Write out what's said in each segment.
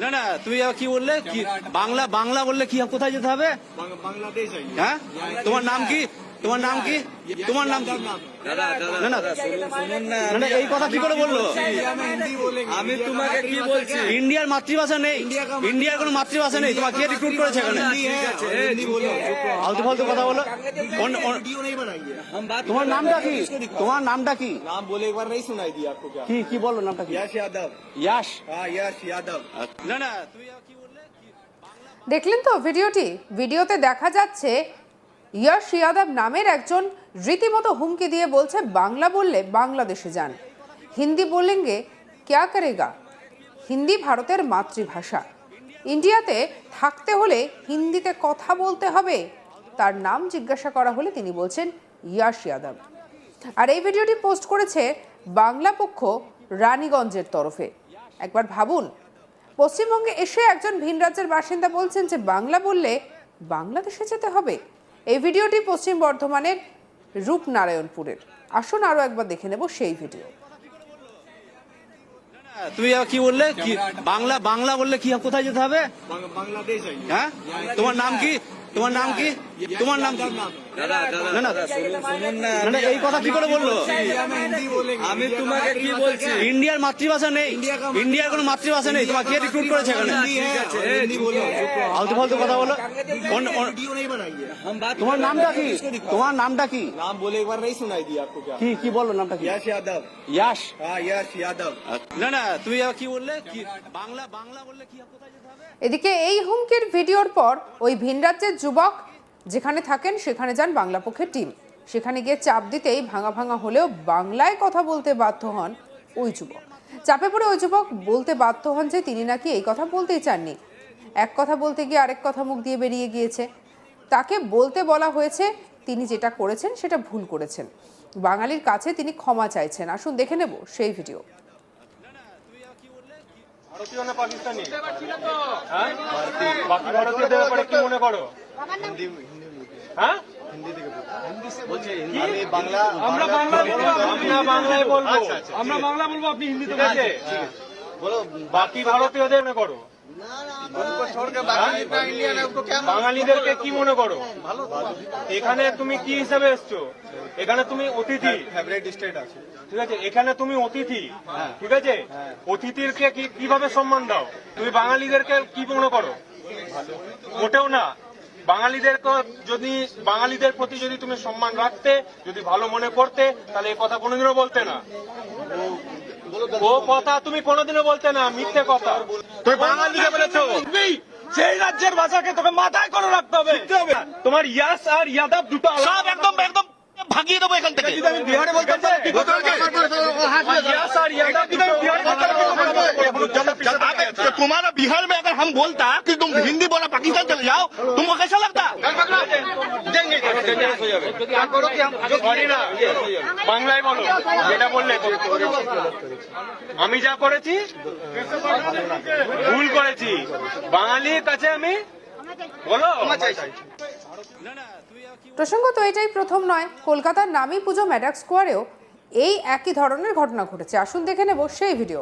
না না তুমি কি বললে? কি বাংলা বাংলা বললে কি কোথায় যেতে হবে? হ্যাঁ? তোমার নাম কি? তোমার নাম কি? তোমার নাম কি? না না দাদা, শুনুন শুনুন না না, না, এই কথা কি করে বললো इंडिया में हिंदी बोलेंगे আমি इंडिया का তোমাকে কি मातृभाषा বলছি क्या है? ইন্ডিয়ার মাতৃভাষা নেই ইন্ডিয়া কা- ইন্ডিয়ার কোনো মাতৃভাষা নেই তোমাকে কে রিক্রুট করেছে এখানে हिंदी है और हिंदी बोलो আলতু ফালতু কথা বলো অন- অন- वीडियो नहीं बनाइए हम बात তোমার कर रहे নামটা हैं, কি इसको दिखाओ। তোমার নামটা কি नाम बोले एक बार नहीं सुनाई दिया आपको क्या কি কি বললো নামটা কি यश यादव ইয়াশ हाँ यश यादव না না তুমি আবার কি বললে দেখলেন তো ভিডিওটি ভিডিওতে দেখা যাচ্ছে ইয়শ ইয়াদব নামের একজন রীতিমতো হুমকি দিয়ে বলছে, বাংলা বললে বাংলাদেশে যান। হিন্দি বলেঙ্গে ক্যা করেগা? হিন্দি ভারতের মাতৃভাষা। ইন্ডিয়াতে থাকতে হলে হিন্দিতে কথা বলতে হবে। তার নাম জিজ্ঞাসা করা হলে তিনি বলছেন, ইয়াশ ইয়াদব। আর এই ভিডিওটি পোস্ট করেছে বাংলা পক্ষ রানীগঞ্জের তরফে। একবার ভাবুন, পশ্চিমবঙ্গে এসে একজন ভিন রাজ্যের বাসিন্দা বলছেন যে, বাংলা বললে বাংলাদেশে যেতে হবে। এই ভিডিওটি পশ্চিম বর্ধমানের রূপনারায়ণপুরের। আসুন আরও একবার দেখে নেব সেই ভিডিও। তুমি কি বললে? কি বাংলা বাংলা বললে কি কোথায় যেতে হবে? হ্যাঁ? তোমার নাম কি? তোমার নাম কি? তোমার নাম কি দাদা দাদা না, না। দাদা, শুনুন শুনুন না না, না, এই কথা কি করে বললো इंडिया में हिंदी बोलेंगे আমি इंडिया का তোমাকে কি मातृभाषा বলছি क्या है? ইন্ডিয়ার মাতৃভাষা নেই ইন্ডিয়া কা- ইন্ডিয়ার কোনো মাতৃভাষা নেই তোমাকে কে রিক্রুট করেছে এখানে हिंदी है और हिंदी बोलो আলতু ফালতু কথা বলো অন- অন- वीडियो नहीं बनाइए हम बात তোমার कर रहे নামটা हैं, কি इसको दिखाओ। তোমার নামটা কি नाम बोले एक बार नहीं सुनाई दिया आपको क्या কি কি বললো নামটা কি यश यादव ইয়াশ हाँ यश यादव না না তুমি আবার কি বললে কি বাংলা বাংলা বললে কি কোথায় যেতে হবে এদিকে এই হুমকির ভিডিওর পর ওই ভিন রাজ্যের যুবক যেখানে থাকেন, সেখানে যান বাংলা পক্ষের টিম সেখানে গিয়ে চাপ দিতেই ভাঙা ভাঙা হলেও বাংলায় কথা বলতে বাধ্য হন ওই যুবক। চাপে পড়ে ওই যুবক বলতে বাধ্য হন যে তিনি নাকি এই কথা বলতেই চাননি। এক কথা বলতে গিয়ে আরেক কথা মুখ দিয়ে বেরিয়ে গিয়েছে। তাকে বলতে বলা হয়েছে, তিনি যেটা করেছেন সেটা ভুল করেছেন। বাঙালির কাছে তিনি ক্ষমা চাইছেন। আসুন দেখে নেব সেই ভিডিও। ভারতীয় না পাকিস্তানি? হ্যাঁ? বাকি ভারতীয়দের ব্যাপারে কি মনে করো? হ্যাঁ? আমরা বাংলা বলব আপনি হিন্দিতে বলছে বলো বাকি ভারতীয়দের মনে করো। বাঙালিদেরকে কি মনে করো? এখানে তুমি কি হিসাবে এসছো? এখানে তুমি অতিথি। ঠিক আছে এখানে তুমি অতিথি। ঠিক আছে? অতিথিরকে কীভাবে সম্মান দাও? তুমি বাঙালিদেরকে কি মনে করো? মোটেও না। বাঙালিদেরকে যদি বাঙালিদের প্রতি যদি তুমি সম্মান রাখতে যদি ভালো মনে করতে তাহলে এই কথা কোনোদিনও বলতে না। ও কথা তুমি কোনোদিনও বলতে না মিথ্যে কথা। তুমি বাঙালিকে বলেছ। সেই রাজ্যের ভাষাকে তোকে মাথায় করে রাখতে হবে। তোমার ইয়াস আর ইয়াদব দুটো সব একদম একদম ভাগিয়ে দেবো এখান থেকে। আমি বিহারে বলতে ইয়াস আর ইয়াদব तुम्हारा बिहार में अगर हम बोलता कि तुम हिंदी बोला पाकिस्तान चले जाओ तुमको कैसा लगता সরি না বাংলায় বলো যেটা বললে আমি যা করেছি ভুল করেছি বাঙালির কাছে আমি বলো প্রসঙ্গত এটাই প্রথম নয় কলকাতার নামী পুজো ম্যাডাক স্কোয়ারেও এই একই ধরনের ঘটনা ঘটেছে আসুন দেখে নেব সেই ভিডিও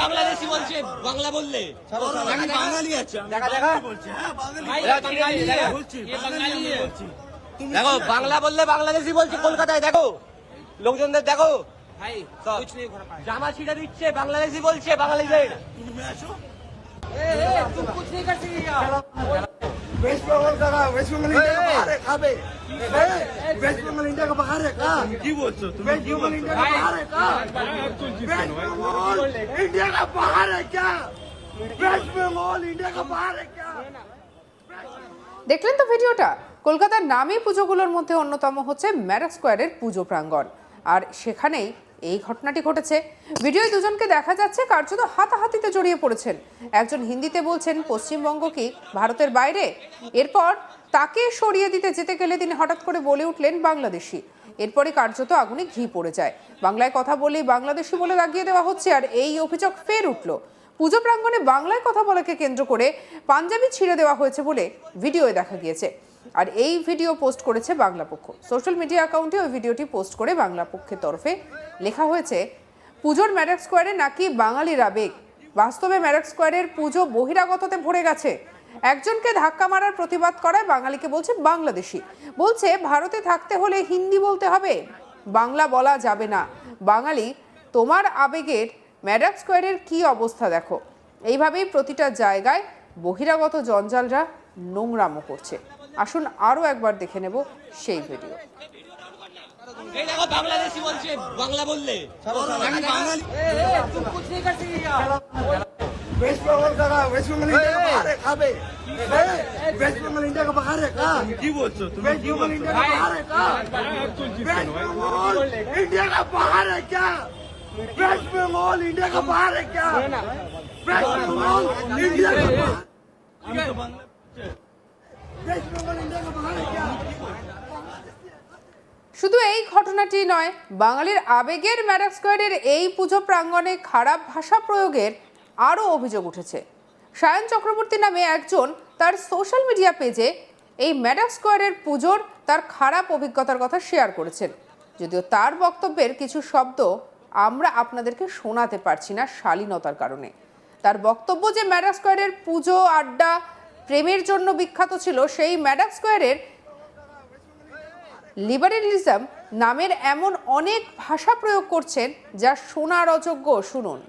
বাংলাদেশি বলছে বাংলা বললে বাঙালি আছি দেখা বাংলা বললে বাংলাদেশি বলছে কলকাতায় দেখো লোকজনদের দেখো জামা ছিঁড়ে দিচ্ছে বাংলাদেশি বলছে বাঙালিদের ওয়েস্ট বেঙ্গল ওয়েস্ট বেঙ্গল বাহারে খাবে। ওয়েস্ট বেঙ্গল বাহারে কি বলছো? তুমি ওয়েস্ট বেঙ্গল বাহারে বাহারে ওয়েস্ট বেঙ্গল বাহারে দেখলেন তো ভিডিওটা? কলকাতার নামী পুজোগুলোর মধ্যে অন্যতম হচ্ছে ম্যারা স্কোয়ারের পুজো প্রাঙ্গণ। আর সেখানেই এই ঘটনাটি ঘটেছে। ভিডিওয় দুজনকে দেখা যাচ্ছে কার্যত হাতাহাতিতে জড়িয়ে পড়েছেন। একজন হিন্দিতে বলছেন, পশ্চিমবঙ্গ কি ভারতের বাইরে? এরপর তাকে সরিয়ে দিতে যেতে গেলে তিনি হঠাৎ করে বলে উঠলেন, বাংলাদেশি। এরপরে কার্যত আগুনে ঘি পড়ে যায়। বাংলায় কথা বলেই বাংলাদেশি বলে লাগিয়ে দেওয়া হচ্ছে আর এই অভিযোগ ফের উঠল। পুজো প্রাঙ্গণে বাংলায় কথা বলাকে কেন্দ্র করে পাঞ্জাবি ছিঁড়ে দেওয়া হয়েছে বলে ভিডিওয়ে দেখা গিয়েছে। আর এই ভিডিও পোস্ট করেছে বাংলা পক্ষ। সোশ্যাল মিডিয়া অ্যাকাউন্টে ওই ভিডিওটি পোস্ট করে বাংলা পক্ষের তরফে লেখা হয়েছে, পুজোর ম্যারাক স্কোয়ারে নাকি বাঙালির আবেগ? বাস্তবে ম্যারাক স্কোয়ারের পুজো বহিরাগততে ভরে গেছে। একজনকে ধাক্কা মারার প্রতিবাদ করায় বাঙালিকে বলছে বাংলাদেশি। বলছে, ভারতে থাকতে হলে হিন্দি বলতে হবে। বাংলা বলা যাবে না। বাঙালি, তোমার আবেগের ম্যাডাক স্কোয়ারের কি অবস্থা দেখো? এইভাবেই প্রতিটা জায়গায় বহিরাগত জঞ্জালরা নোংরামো করছে। আসুন আরও একবার দেখে নেব সেই ভিডিও এই দেখো বাংলাদেশি বলছে বাংলা বললে वेस्ट बंगाल का वेस्ट बंगाल इंडिया का बाहर है कहाँ पे वेस्ट बंगाल इंडिया का बाहर है कहाँ কি বলছো তুমি वेस्ट बंगाल इंडिया का बाहर है कहाँ वेस्ट बंगाल इंडिया का बाहर है क्या वेस्ट बंगाल इंडिया का बाहर है क्या वेस्ट बंगाल इंडिया का बाहर শুধু এই ঘটনাটি নয়, বাঙালির আবেগের ম্যাডাক স্কোয়ারের এই পুজো প্রাঙ্গণে খারাপ ভাষা প্রয়োগের আরও অভিযোগ উঠেছে। সায়ন চক্রবর্তী নামে একজন তার সোশ্যাল মিডিয়া পেজে এই ম্যাডাক স্কোয়ারের পুজোর তার খারাপ অভিজ্ঞতার কথা শেয়ার করেছেন। যদিও তার বক্তব্যের কিছু শব্দ আমরা আপনাদেরকে শোনাতে পারছি না শালীনতার কারণে। তার বক্তব্য যে ম্যাডাক স্কোয়ারের পুজো, আড্ডা প্রেমের জন্য বিখ্যাত ছিল সেই ম্যাডাম স্কোয়ারের লিবারেলিজম নামের এমন অনেক ভাষা প্রয়োগ করছেন যা শোনার অযোগ্য, শুনুন।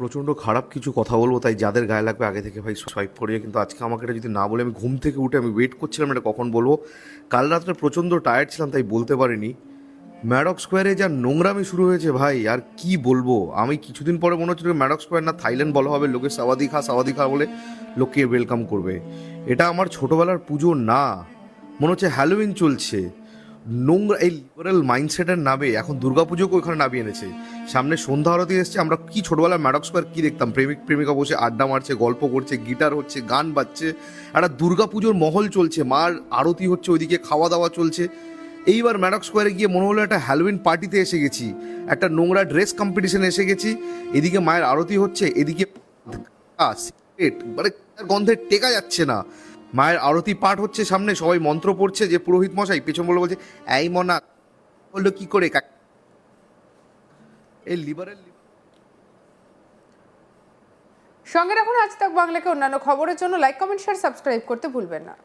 প্রচণ্ড খারাপ কিছু কথা বলব, তাই যাদের গায়ে লাগবে আগে থেকে ভাই সোয়াইপ করিয়ে, কিন্তু আজকে আমাকে এটা যদি না বলে, আমি ঘুম থেকে উঠে আমি ওয়েট করছিলাম, এটা কখন বলব? কাল রাত্রে প্রচণ্ড টায়ার্ড ছিলাম, তাই বলতে পারিনি। ম্যাডক স্কোয়ারে যা নোংরামি শুরু হয়েছে ভাই, আর কি বলব? আমি কিছুদিন পরে মনে হচ্ছিল ম্যাডক স্কোয়ার না, থাইল্যান্ড বলা হবে, লোকে সাওয়াদি খা সাওয়াদি খা বলে লোককে ওয়েলকাম করবে। এটা আমার ছোটোবেলার পুজো না। মনে হচ্ছে হ্যালোউইন চলছে। নোংরা, এই লিবারেল মাইন্ডসেটের নামে, এখন দুর্গাপুজোকে ওখানে নামিয়ে এনেছে। সামনে সন্ধ্যা আরতি এসছে, আমরা কি ছোটবেলায় ম্যাডক স্কোয়ার কী দেখতাম? প্রেমিক, প্রেমিকা বসে আড্ডা মারছে, গল্প করছে গিটার হচ্ছে, গান বাজছে। একটা দুর্গাপুজোর মহল চলছে, মার আরতি হচ্ছে, ওইদিকে খাওয়া দাওয়া চলছে। এইবার ম্যাডক স্কোয়ারে গিয়ে মনে হলো একটা হ্যালোইন পার্টিতে এসে গেছি। একটা নোংরা ড্রেস কম্পিটিশনে এসে গেছি। এদিকে মায়ের আরতি হচ্ছে, এদিকে মানে গন্ধে টেকা যাচ্ছে না। মায়ের আরতি পাঠ হচ্ছে সামনে, সবাই মন্ত্র পড়ছে যে পুরোহিত মশাই, পেছন বলে বলছে, এই মনা, বলল কি করে? কাক-" এই লিবারেল সঙ্গে রাখুন আজ তাক বাংলাকে অন্যান্য খবরের জন্য। লাইক কমেন্ট শেয়ার সাবস্ক্রাইব করতে ভুলবেন না।